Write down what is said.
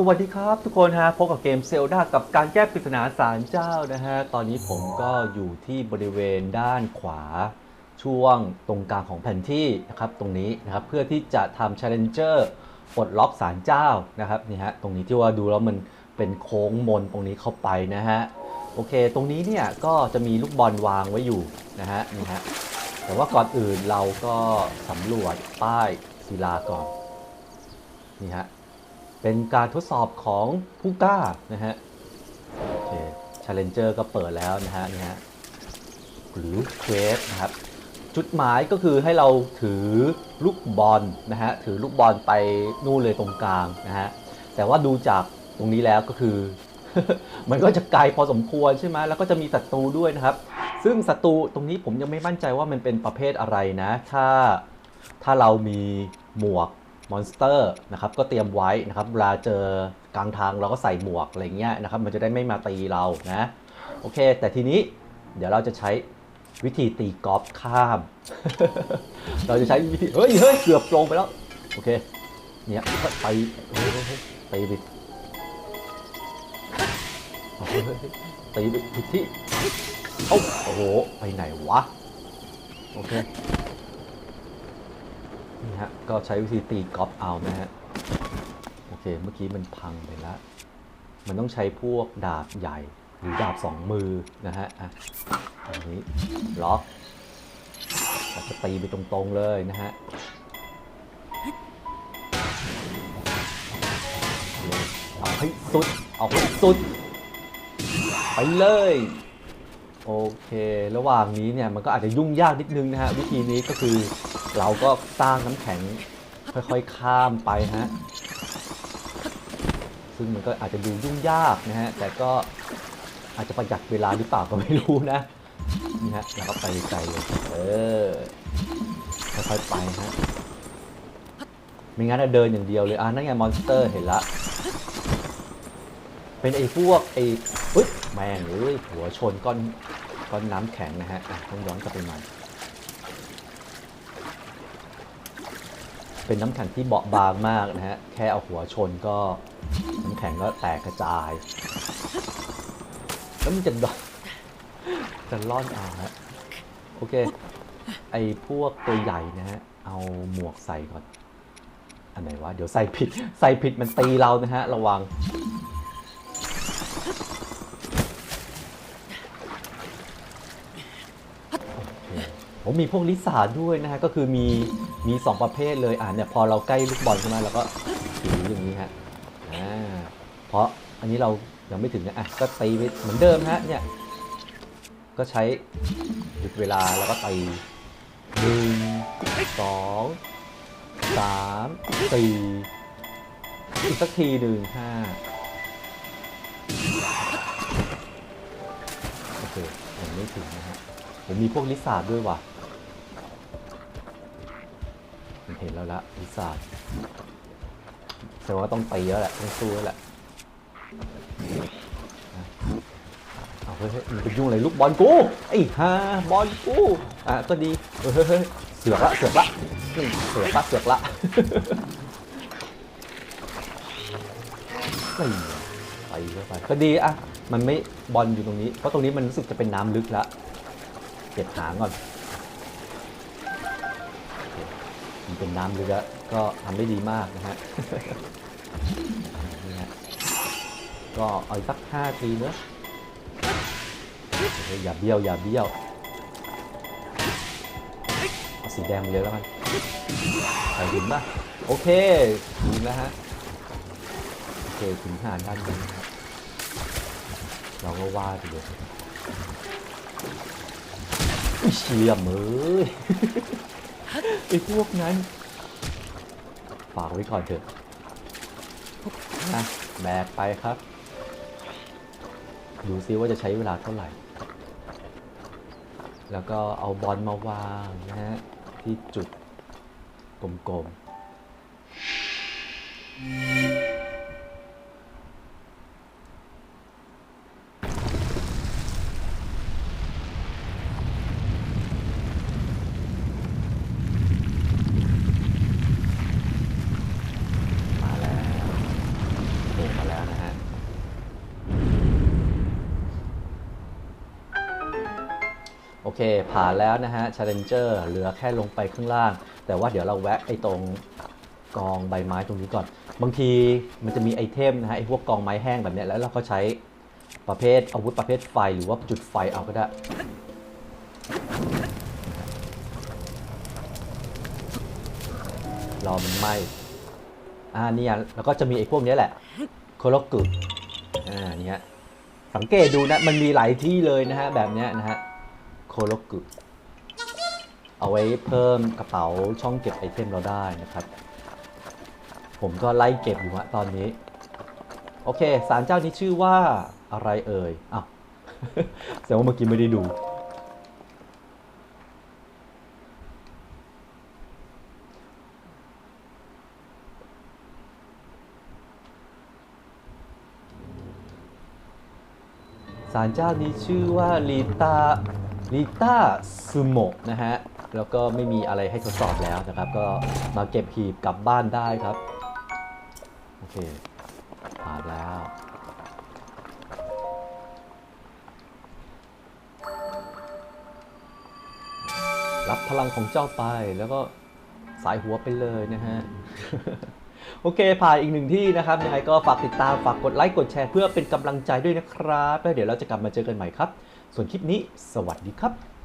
สวัสดีครับทุกคนฮะพบกับเกมเซลดากับการแก้ปริศนาสารเจ้านะฮะ ตอนนี้ผมก็อยู่ที่บริเวณด้านขวาช่วงตรงกลางของแผนที่นะครับตรงนี้นะครับเพื่อที่จะทำ Challenger ปลดล็อกสารเจ้านะครับนี่ฮะตรงนี้ที่ว่าดูแล้วมันเป็นโค้งมนตรงนี้เข้าไปนะฮะโอเค ตรงนี้เนี่ยก็จะมีลูกบอลวางไว้อยู่นะฮะนี่ฮะแต่ว่าก่อนอื่นเราก็สำรวจป้ายศิลาก่อนนี่ฮะ เป็นการทดสอบของผู้กล้านะฮะโอเค Challenger ก็เปิดแล้วนะฮะนี่ฮะหรือเควสนะครับจุดหมายก็คือให้เราถือลูกบอลนะฮะถือลูกบอลไปนู่นเลยตรงกลางนะฮะแต่ว่าดูจากตรงนี้แล้วก็คือ มันก็จะไกลพอสมควรใช่ไหมแล้วก็จะมีศัตรูด้วยนะครับ ซึ่งศัตรูตรงนี้ผมยังไม่มั่นใจว่ามันเป็นประเภทอะไรนะ ถ้าถ้าเรามีหมวก มอนสเตอร์นะครับก็เตรียมไว้นะครับเวลาเจอกลางทางเราก็ใส่หมวกอะไรเงี้ยนะครับมันจะได้ไม่มาตีเรานะโอเค แต่ทีนี้เดี๋ยวเราจะใช้วิธีตีกอล์ฟข้าม เราจะใช้วิธีเฮ้ยเฮ้ยเกือบลงไปแล้ว โอเคเนี่ยก็ไปเฮ้ยเฮ้ยเฮ้ยไปดิเฮ้ยเฮ้ยเฮ้ยตีไปผิดที่เอ้าโอ้โห ไปไหนวะ โอเค ฮะ ก็ใช้วิธีตีกอล์ฟเอานะฮะ โอเค เมื่อกี้มันพังไปแล้ว มันต้องใช้พวกดาบใหญ่ หรือดาบสองมือนะฮะ อะอันนี้ล็อกเราจะตีไปตรงๆเลยนะฮะเอาให้สุด เอาให้สุด ไปเลย โอเค ระหว่างนี้เนี่ยมันก็อาจจะยุ่งยากนิดนึงนะฮะ วิธีนี้ก็คือ เราก็สร้างน้ำแข็งค่อยๆข้ามไปฮะ ซึ่งมันก็อาจจะดูยุ่งยากนะฮะ แต่ก็อาจจะประหยัดเวลาหรือเปล่าก็ไม่รู้นะ นี่ฮะแล้วก็ไปไกลเลยเออ ค่อยๆไปฮะ ไม่งั้นเดินอย่างเดียวเลย อะนั่นไงมอนสเตอร์เห็นละ เป็นไอ้พวกไอ้อุ๊ยแมงเอ้ยหัวชนก้อนก้อนน้ำแข็งนะฮะต้องย้อนกลับไปใหม่ เป็นน้ำแข็งที่เบาบางมากนะฮะ แค่เอาหัวชนก็ น้ำแข็งก็แตกกระจาย แล้วมันจะดอนจะล่อนเอาฮะ โอเค ไอ้พวกตัวใหญ่นะฮะ เอาหมวกใส่ก่อน อันไหนวะ เดี๋ยวใส่ผิด ใส่ผิดมันตีเรานะฮะ ระวัง ผมมีพวกลิซ่าด้วยนะฮะ ก็คือมี มีสองประเภทเลยอ่าเนี่ยพอเราใกล้ลูกบอลใช่ไหมเราก็ถืออย่างนี้ฮะอ่าเพราะอันนี้เรายังไม่ถึงนะอะก็ตีไปเหมือนเดิมฮะเนี่ยก็ใช้หยุดเวลาแล้วก็ตีหนึ่งสองสามสี่อีกสักทีหนึ่งห้าโอเคยังไม่ถึงนะฮะผมมีพวกลิซ่าร์ดด้วยว่ะ เห็นแล้วละลิซ่าดแสดงว่าต้องตีแล้วแหละต้องสู้แล้วแหละเอาเฮ้ยเฮ้ยมันไปยุ่งอะไรลูกบอลกูไอ้ฮ่าบอลกูอะก็ดีเฮ้ยเฮ้ยเสือกละเสือกละเสือกละเสือกละไปไปไปก็ดีอะมันไม่บอลอยู่ตรงนี้เพราะตรงนี้มันรู้สึกจะเป็นน้ำลึกล้วเก็บหางก่อน มันเป็นน้ำเลยอะก็ทำได้ดีมากนะฮะนี่ฮะก็เอาอีกสักห้าทีเนอะอย่าเบี้ยวอย่าเบี้ยวเอาสีแดงไปเลยแล้วกันใส่ถึงป่ะโอเคถึงแล้วฮะโอเคถึงหานด้านบนนะครับเราก็วาดไปเลยเชี่ยมเอ้ย ไอ้พวกนั้นฝากไว้ก่อนเถอะนะแบกไปครับ ดูซิว่าจะใช้เวลาเท่าไหร่ แล้วก็เอาบอลมาวางนะฮะ ที่จุดกลมๆ อเค ผ่านแล้วนะฮะ Challenger เหลือแค่ลงไปข้างล่าง แต่ว่าเดี๋ยวเราแวะไอ้ตรงกองใบไม้ตรงนี้ก่อน บางทีมันจะมีไอเทมนะฮะไอ้พวกกองไม้แห้งแบบเนี้ยแล้วเราก็ใช้ประเภทอาวุธประเภทไฟหรือว่าจุดไฟเอาก็ได้รอมันไหมอ่าเนี่ยแล้วก็จะมีไอ้พวกนี้แหละโคโลกุอ่าเนี่ยสังเกตดูนะมันมีหลายที่เลยนะฮะแบบเนี้ยนะฮะ โคโลกุเอาไว้เพิ่มกระเป๋าช่องเก็บไอเทมเราได้นะครับ ผมก็ไล่เก็บอยู่ฮะตอนนี้ โอเคสารเจ้านี้ชื่อว่าอะไรเอ่ยอ้าวแสดงว่าเมื่อกี้ไม่ได้ดูศาลเจ้านี้ชื่อว่าลีตา ลีตาซูโมะนะฮะ แล้วก็ไม่มีอะไรให้ทดสอบแล้วนะครับ ก็มาเก็บหีบกลับบ้านได้ครับ โอเค ผ่านแล้ว รับพลังของเจ้าไปแล้วก็สายหัวไปเลยนะฮะโอเค ผ่านอีกหนึ่งที่นะครับ ยังไงก็ฝากติดตาม ฝากกดไลค์ กดแชร์เพื่อเป็นกำลังใจด้วยนะครับ แล้วเดี๋ยวเราจะกลับมาเจอกันใหม่ครับ ส่วนคลิปนี้ สวัสดีครับ